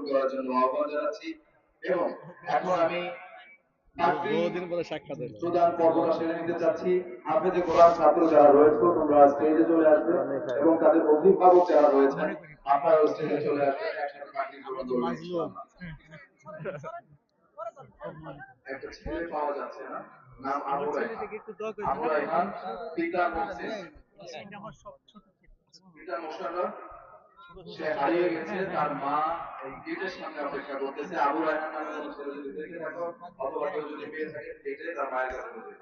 গ্রহণ করার জন্য আহ্বান জানাচ্ছি এবং এখন আমি চাকরি সাক্ষাৎ পর্বটা সেরে নিতে চাচ্ছি। হাফেজে কোরআন ছাত্র যারা রয়েছে তোমরা স্টেজে চলে আসবে এবং তাদের অভিভাবক যারা রয়েছেন আপনারাও স্টেজে চলে আসবেন। একসাথে চাকরি গ্রহণ করবেন একটা ছেলে পাওয়া যাচ্ছে না নাম আবু রায়হান। আবু রায়হান পিতা মুহসিন। পিতা মোশাররফ সে হারিয়ে গেছে তার মা এই গেটের সামনে অপেক্ষা করতেছে। আবু রায়হান নামে কোনো ছেলে যদি দেখে থাকো অথবা কেউ যদি পেয়ে থাকে দেখলে তার মায়ের কাছে বলবে।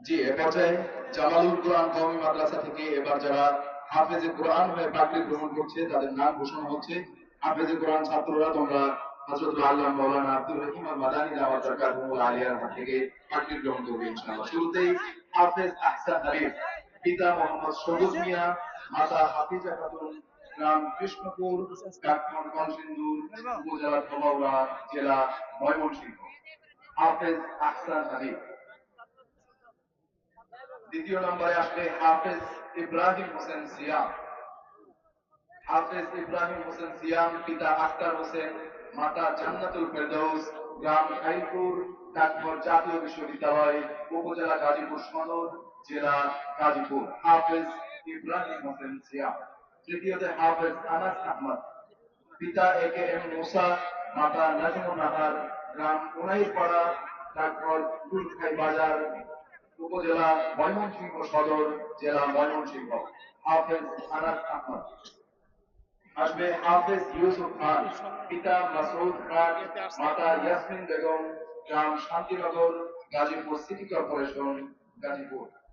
জি এ পর্যায়ে জামালুল কোরআন কওমি মাদ্রাসা থেকে এবার যারা হাফেজে কোরআন হয়ে পাগড়ি গ্রহণ করছে তাদের নাম ঘোষণা হচ্ছে। হাফেজে কোরআন ছাত্ররা তোমরা হযরত আল্লাহ মাওলানা আব্দুর রহিম আল মাদানী দাওয়াত জাকাতুল আলিয়ার হাত থেকে পাগড়ি গ্রহণ করবে ইনশাআল্লাহ। শুরুতেই হাফেজ আহসান হাবিব। পিতা মোহাম্মদ সবুজ মিয়া, মাতা হাফিজা খাতুন, গ্রাম কৃষ্ণপুর কাকমন কনসিন্দুর উপজেলা ধমাউড়া জেলা ময়মনসিংহ। হাফেজ আহসান দ্বিতীয় নম্বরে আসবে হাফেজ ইব্রাহিম হোসেন সিয়াম। হাফেজ ইব্রাহিম হোসেন সিয়াম, পিতা হোসেন, মাতা জান্নাতুল ফেরদৌস গ্রাম খাইপুর জাতীয় বিশ্ববিদ্যালয়, উপজেলা গাজীপুর সদর জেলা গাজীপুর। হাফেজ ইব্রাহিম হোসেন সিয়াম তৃতীয়তে হাফেজ আনাস আহমদ। পিতা এ কে এম মুসা, মাতা নাজমুন নাহার, গ্রাম উনাইপাড়া ডাকঘর গুলখাই বাজার, উপজেলা ময়মনসিংহ সদর, জেলা ময়মনসিংহ। হাফেজ আনাস আহমদ। আসবে হাফেজ ইউসুফ খান। পিতা মাসুদ খান, মাতা ইয়াসমিন বেগম, গ্রাম শান্তিনগর, গাজীপুর সিটি কর্পোরেশন, গাজীপুর।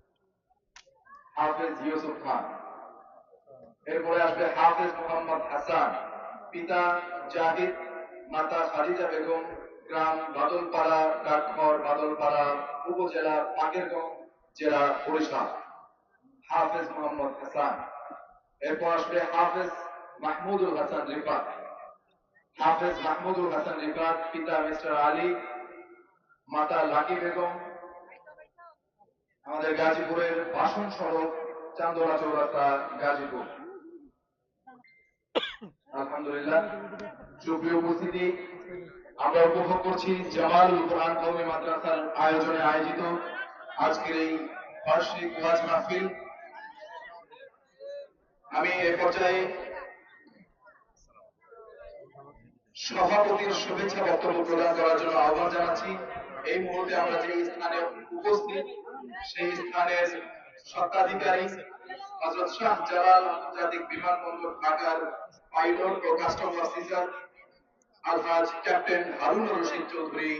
হাফেজ ইউসুফ খান। এরপরে আসবে হাফেজ মোহাম্মদ হাসান। পিতা জাহিদ, মাতা খাদিজা বেগম, গ্রাম বাদলপাড়া, ডাকঘর বাদলপাড়া, উপজেলা পাকেরগঞ্জ জেলা বরিশাল। হাফেজ মোহাম্মদ হাসান। এরপর আসবে হাফেজ মাহমুদুল হাসান রিফাত। হাফেজ মাহমুদুল হাসান রিফাত, পিতা মিস্টার আলী, মাতা লাকি বেগম আমাদের গাজীপুরের বাসন সড়ক চান্দোলা চৌরাস্তা, গাজীপুর। আলহামদুলিল্লাহ, সুপ্রিয় উপস্থিতি, আমরা উপভোগ করছি জামাল কোরআন কওমি মাদ্রাসার আয়োজনে আয়োজিত আজকের এই বার্ষিক ওয়াজ মাহফিল। আমি এ পর্যায়ে সভাপতির শুভেচ্ছা বক্তব্য প্রদান করার জন্য আহ্বান জানাচ্ছি। এই মুহূর্তে আমরা যে স্থানে উপস্থিত, সেই স্থানের স্বত্বাধিকারী হজরত শাহ জালাল আন্তর্জাতিক বিমানবন্দর ঢাকার pilot O custom officer Alhaj captain Harun Rashid Chowdhury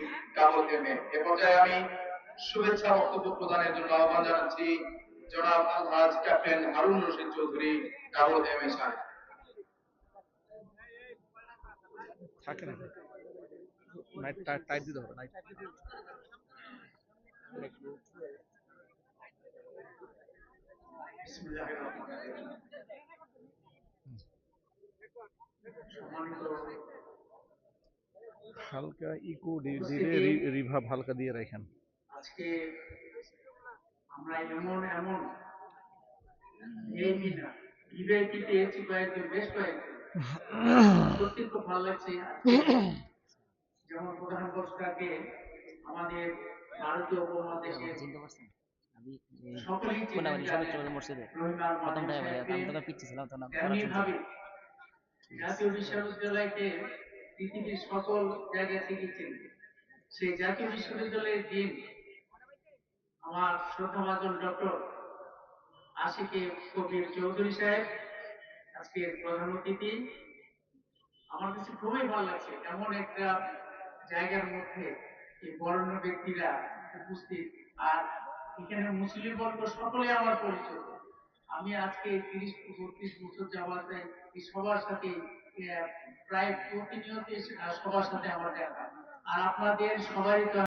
M A পর্যায়ে আমি শুভেচ্ছা বক্তব্য প্রদানের জন্য আহ্বান জানাচ্ছি জনাব Alhaj captain Harun Rashid Chowdhury double M A সাহেব। থাকে না। নাইট টাইট দিতে হবে নাইট হালকা ইকো। রিভাব হালকা দিয়ে রাখেন। আজকে আমরা এমন এমন। মিনা পেয়েছি কয়েকজন বেশ কয়েকজন। সত্যি খুব ভালো লাগছে। যেমন প্রধান বক্তাকে আমাদের ভারতীয় সকলেই জাতীয় বিশ্ববিদ্যালয়কে পৃথিবীর সকল জায়গা থেকে সেই জাতীয় বিশ্ববিদ্যালয়ের দিন আমার শ্রদ্ধাভাজন ডক্টর আশিকে কবির চৌধুরী সাহেব আজকে প্রধান অতিথি। আমার কাছে খুবই ভালো লাগছে। এমন একটা জায়গার মধ্যে এই বর্ণ ব্যক্তিরা উপস্থিত। আর এখানে মুসলিম বর্গ সকলে আমার পরিচিত। আমি আজকে তিরিশ বত্রিশ বছর যাওয়ার এই সবার সাথে প্রায় প্রতিনিয়ত সবার সাথে আমার দেখা। আর আপনাদের সবাই